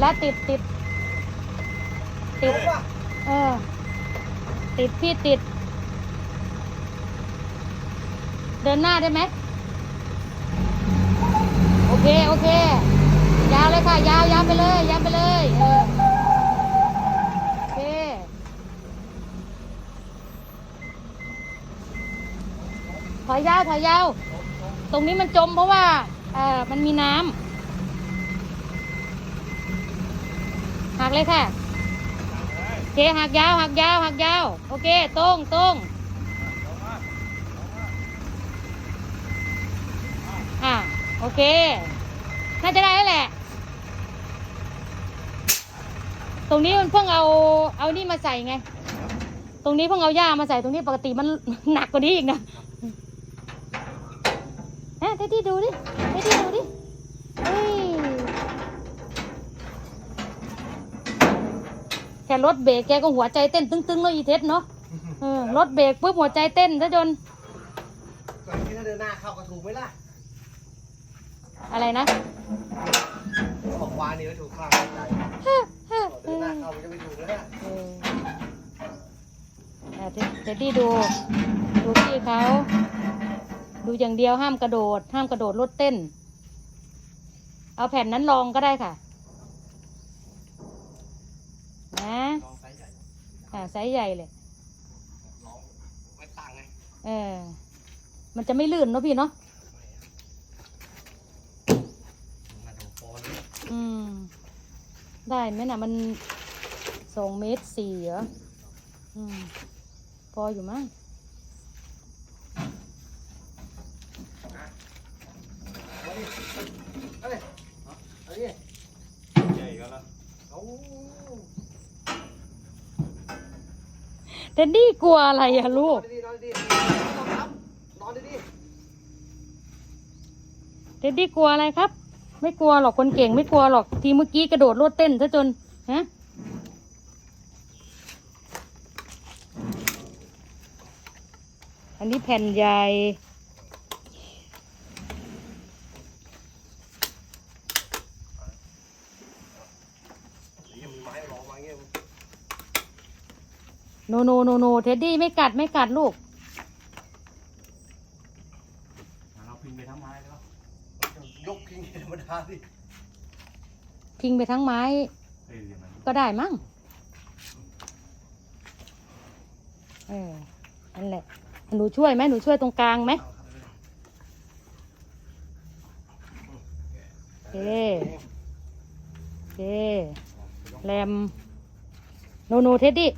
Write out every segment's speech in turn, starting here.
แล้วติดติดติดรู้ป่ะเออ ติดพี่ติด เดินหน้าได้ไหม โอเค โอเค ยาวเลยค่ะ ยาวยาวไปเลย ยาวไปเลย เออ โอเค ถอยยาว ถอยยาว ตรงนี้มันจมเพราะว่า เออมันมีน้ำ หักเลยค่ะโอเคหักยาวหักยาวหักยาว โอเคตรงตรงอะโอเค น่าจะได้แล้วแหละ ตรงนี้มันเพิ่งเอาเอานี่มาใส่ไง ตรงนี้เพิ่งเอาหญ้ามาใส่ตรงนี้ปกติมันหนักกว่านี้อีกนะเอ๊ะเทดดี้ดูดิเทดดี้ดูดิดิเฮ้ย แค่รถเบรกแกก็หัวใจเต้นตึ้งๆแล้วอีเทสเนาะเออรถเบรกปุ๊บหัวใจเต้นซะจนก่อนที่ถ้าเดินหน้าเข้ากระถูกไหมล่ะอะไรนะบอกวานี่ไม่ถูกข้างใจเดินหน้าเข้ามันจะไม่ถูกแล้วเนี่ยเอออะเทเทดดี้ดู ดูพี่เขา ดูอย่างเดียวห้ามกระโดด ห้ามกระโดดรถเต้น เอาแผ่นนั้นลองก็ได้ค่ะนะ ลองไซส์ใหญ่ ค่ะไซส์ใหญ่เลยลองไว้ตั้งไงเออ มันจะไม่ลื่นเนาะพี่เนาะมาดูโฟนอืม ได้ไหมน่ะมันสองเมตรสี่เหรอ อืม พออยู่มั้ง เฮ้ยเฮ้ยเฮ้ย ใหญ่ก็แล้ว เอา เท็ดดี้กลัวอะไรอะลูกนอนดีๆนอนดีๆนอนครับนอนดีเท็ดดี้กลัวอะไรครับ ไม่กลัวหรอกคนเก่งไม่กลัวหรอกทีเมื่อกี้กระโดดโลดเต้นซะจนฮะอันนี้แผ่นใหญ่ ๆยังมีไม้รองมาเงี้ย โนโนโนโนเท็ดดี้ไม่กัดไม่กัดลูก เราพิมพ์ไปทั้งไม้แล้วยกพิงธรรมดาดิพิงไปทั้งไม้ เอ้ยเดี๋ยวมันก็ได้มั้ง เอออันแหละ หนูช่วยไหมหนูช่วยตรงกลางไหมโอเคโอเคแรม โนโนเท็ดดี้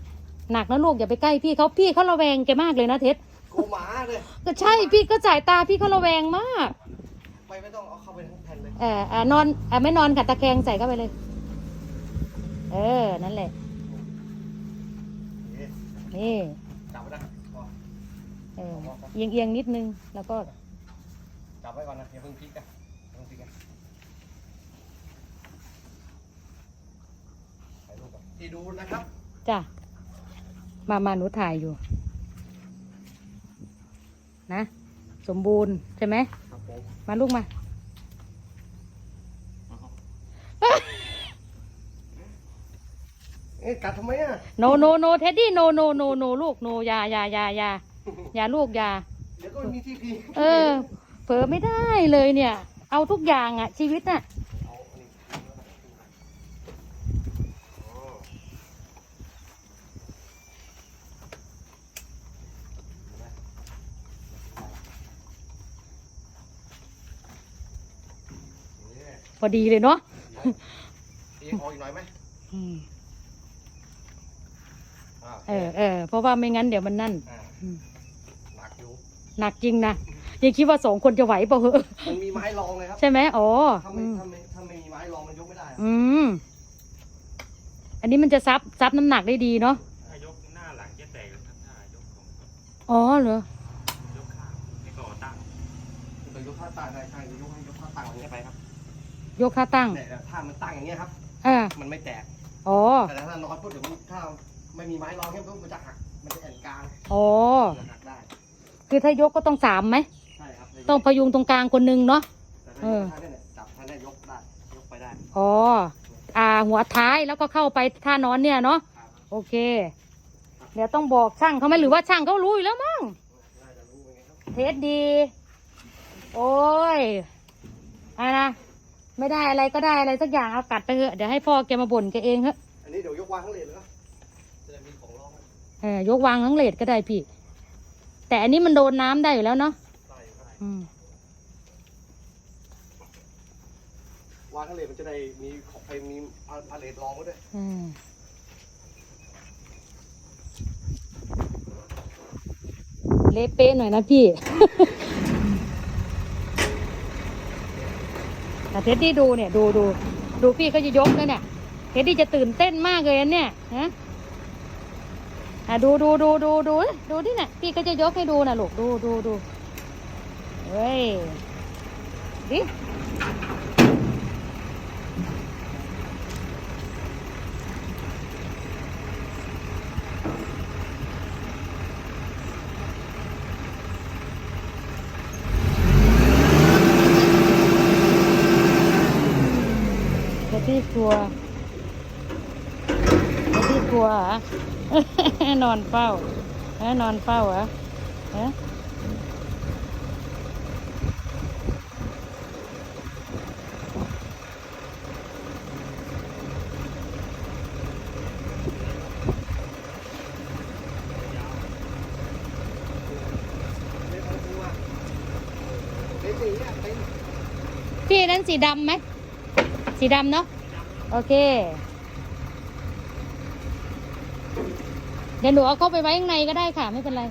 หนักนะลูกอย่าไปใกล้พี่เขาพี่เขาระแวงแกมากเลยนะเท็ดโกหมาเลยก็ใช่พี่ก็สายตาพี่เขาระแวงมาก ไปไม่ต้องเอาเข้าไปทั้งแผ่นเลยเอออ่านอนอ่าไม่นอนค่ะตะแคงใส่เข้าไปเลย เออ นั่นแหละ นี่นี่ จับไว้นะอ๋อเออเอียงเอียงๆนิดนึง แล้วก็ จับไว้ก่อนนะอย่าเพิ่งพลิกนะอย่าเพิ่งพลิกนะถ่ายรูปก่อนที่ดูนะครับ จ้ะ มามาหนูถ่ายอยู่ นะ สมบูรณ์ใช่ไหมครับผมมาลูกมา เอ๊ะกัดทำไมอะ โนโนโนเท็ดดี้โนโนโนโนลูกโนอยาอยาอยาอยาอยาลูกอยา เดี๋ยวก็ไม่มีที่พิงเออ เผลอไม่ได้เลยเนี่ย เอาทุกอย่างอะชีวิตอะ เอาอันนี้อ๋อนี่ พอดีเลยเนาะเอียงออกอีกหน่อยไหมอืมอ่าเออเออเพราะว่าไม่งั้นเดี๋ยวมันนั่น อ่าอืม หนักอยู่หนักจริงนะยังคิดว่าสองคนจะไหวเปล่าเหอะมันมีไม้รองเลยครับใช่ไหมอ๋อถ้าอืไม่มถ้าไม่ถ้าไม่มีไม้รองมันยกไม่ได้อะอืม อันนี้มันจะซับซับน้ำหนักได้ดีเนาะถ้ายกหน้าหลังจะแตกครับถ้ายกของอ๋อเหรอยกข้างให้ก่อตั้งแต่ยกท่าตั้งได้ใช่ยกให้ยกท่าตั้งอย่างเงี้ยไปครับ ยกค่าตั้งแต่ถ้ามันตั้งอย่างเงี้ยครับ อ่ามันไม่แตก อ๋อ แต่ถ้านอนปุ๊บเดี๋ยวมันถ้าไม่มีไม้รองเงี้ยปุ๊บมันจะหัก มันจะแอนกลางอ๋อจะหักได้ คือถ้ายกก็ต้องสามไหม ใช่ครับต้องพยุงตรงกลางคนหนึงเนาะ แต่เอถ้าอถ้าเนี่ยจับถ้าเนี่ยยกได้ ยกไปได้อ๋อ อ่า หัวท้ายแล้วก็เข้าไปท่านอนเนี่ยเนาะโอเค เดี๋ยวต้องบอกช่างเขาไหมหรือว่าช่างเขารู้อยู่แล้วมั้ง น่าจะรู้เป็นไงครับ เทสดี โอ้ยอะไรนะ ไม่ได้อะไรก็ได้อะไรสักอย่างเอากัดไปเถอะเดี๋ยวให้พ่อแกมาบ่นแกเองเถอะอันนี้เดี๋ยวยกวางทั้งเลนเลยนะจะได้มีของรองเออยกวางทั้งเลดก็ได้พี่ แต่อันนี้มันโดนน้ำได้อยู่แล้วเนาะใส่ใส่อืมวางทั้งเลนมันจะได้มีของไปมีพาเลทรองไว้ด้วยอืมเละเป๊ะหน่อยนะพี่ แต่เท็ดดี้ดูเนี่ยดูดูดูพี่เขาจะยกเลยเนี่ยเท็ดดี้จะตื่นเต้นมากเลยอันเนี่ยนะอะดูดูดูดูดูดูนี่เนี่ยพี่ก็จะยกให้ดูนะลูกดูดูดูเฮ้ยดิเท็ดดี้กลัวเท็ดดี้กลัวเหรอ น อนเฝ้าเอ้นอนเฝ้าเหรอเอ้เลนเอาตัวเลนสีอะพี่นั้นสีดำไหม สีดำเนาะ โอเค เดี๋ยวหนูเอาเข้าไปไว้ข้างในก็ได้ค่ะ ไม่เป็นไร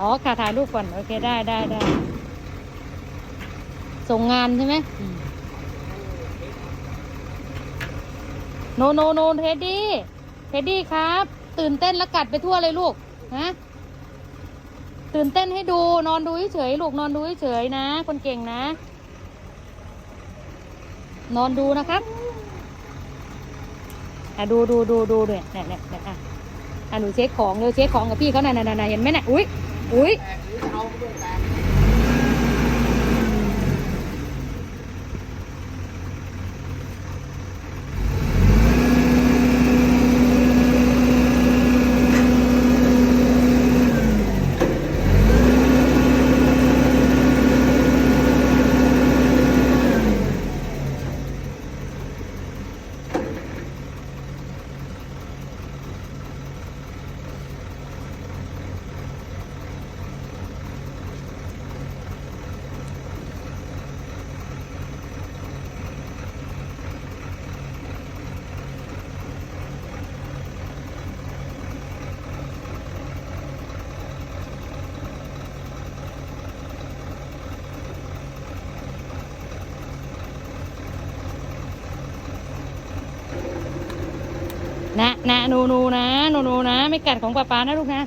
อ๋อค่ะถ่ายรูปก่อน โอเคได้ได้ได้ ส่งงานใช่ไหมโนโนโนเทดดี้ เทดดี้ครับ ตื่นเต้นแล้วกัดไปทั่วเลยลูก ฮะ ตื่นเต้นให้ดู นอนดูเฉยลูกนอนดูเฉยนะ คนเก่งนะ นอนดูนะครับอะดูดูดูดูเนี่ยเนี่ยเนี่ยเนี่ย อะหนูเช็คของเร็วเช็คของกับพี่เขาหน่อยน่ะน่ะน่ะเห็นไหมน่ะอุ้ยอุ้ย แตกหรือจะเอาเบื้องแตก นะนะ หนูหนูนะหนูหนูนะ ไม่กัดของป้าป๊านะลูกนะ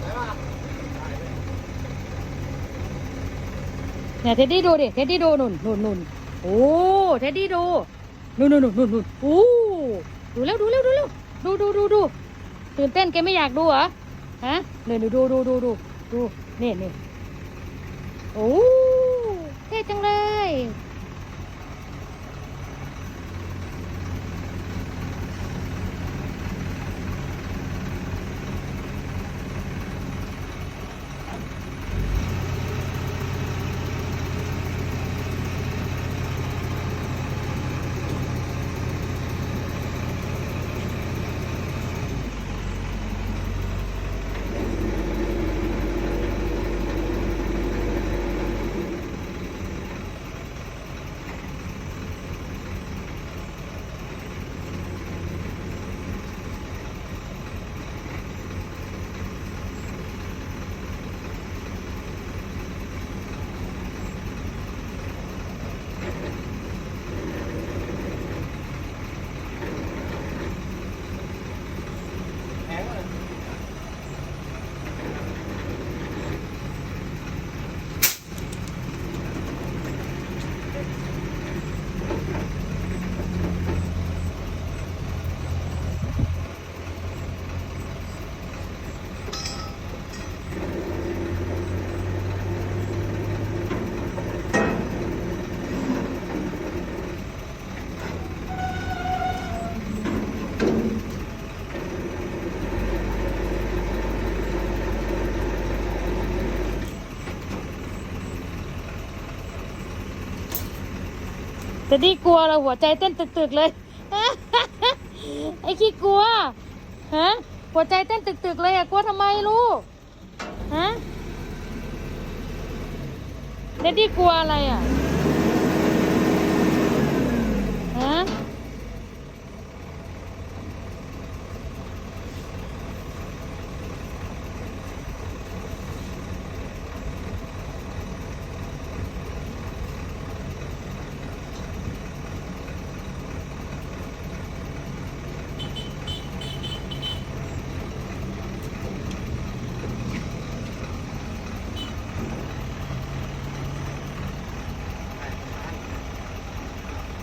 ได้ป่ะเนี่ยเท็ดดี้ดูดิเท็ดดี้ดูนุ่นนุ่นนุ่นโอ้เท็ดดี้ดูนุ่นนุ่นนุ่นนุ่นนุ่นโอ้ดูแล้วดูแล้วดูแล้วดูดูดูดูตื่นเต้นแกไม่อยากดูเหรอฮะเนี่ยดูดูดูดูดูดูนี่นี่ โอ้เท่จังเลย แต่นี่กลัวเราหัวใจเต้นตึกๆเลย ไอ้ขี้กลัว ฮะ หัวใจเต้นตึกๆเลยอะกลัวทำไมลูก ฮะเดดดี้กลัวอะไรอะ ฮะ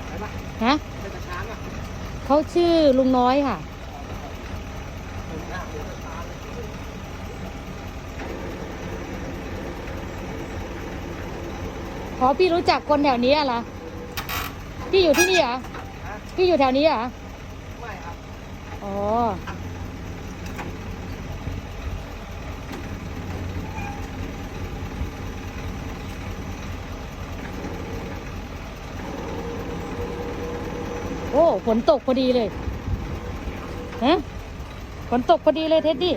ไปปะ ฮะ ไปตะช้างอะ เขาชื่อลุงน้อยค่ะผมหน้าหัวตะช้างเลยขอพี่รู้จักคนแถวนี้อะล่ะพี่อยู่ที่นี่เหรอฮะพี่อยู่แถวนี้เหรอ ไม่ครับ อ๋อ โอ้ฝนตกพอดีเลยฮะฝนตกพอดีเลยเท็ดดี้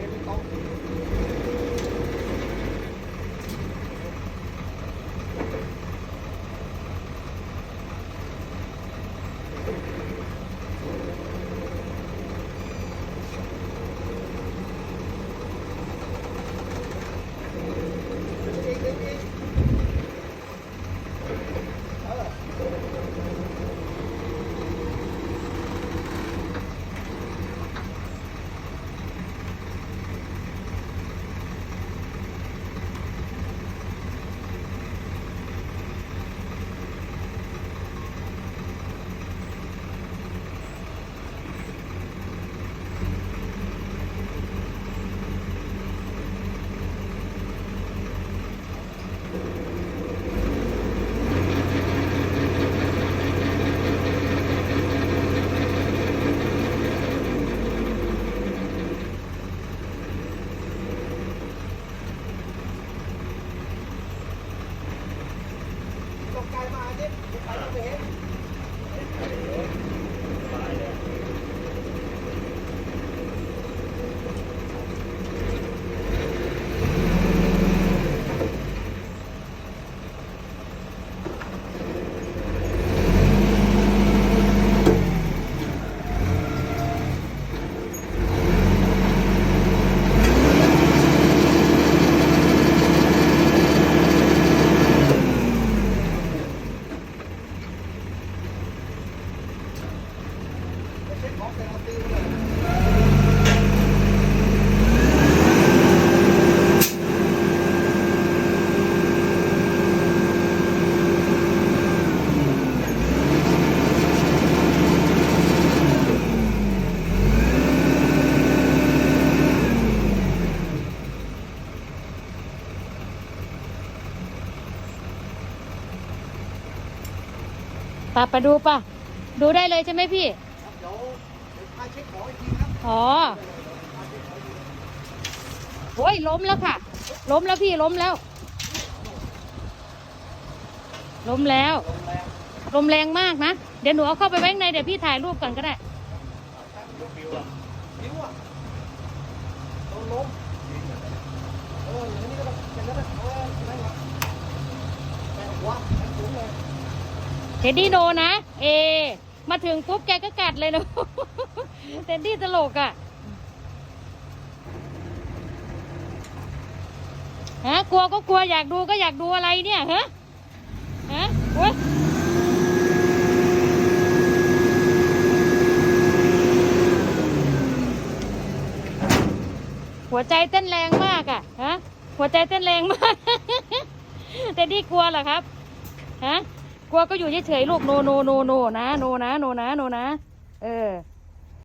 ปะไปดูป่ะดูได้เลยใช่ไหมพี่ครับเดี๋ยวเดี๋ยวพาเช็คของอีกทีครับอ๋อโอ้ยล้มแล้วค่ะ ล้มแล้วพี่ล้มแล้ว ล้มแล้วลงแรงลมแรงมากนะ เดี๋ยวหนูเอาเข้าไปไว้ข้างในเดี๋ยวพี่ถ่ายรูปก่อนก็ได้นิ้วอะโดนล้ม เท็ดดี้โดนนะ เอ มาถึงปุ๊บแกก็กัดเลยนะเท็ดดี้ตลกอะฮะกลัวก็กลัวอยากดูก็อยากดูอะไรเนี่ยฮะฮะโอ๊ยหัวใจเต้นแรงมากอะฮะหัวใจเต้นแรงมากเท็ดดี้กลัวเหรอครับฮะ กลัวก็อยู่เฉยๆลูกโนโนโนโนนะโนนะโนนะโนนะ เออ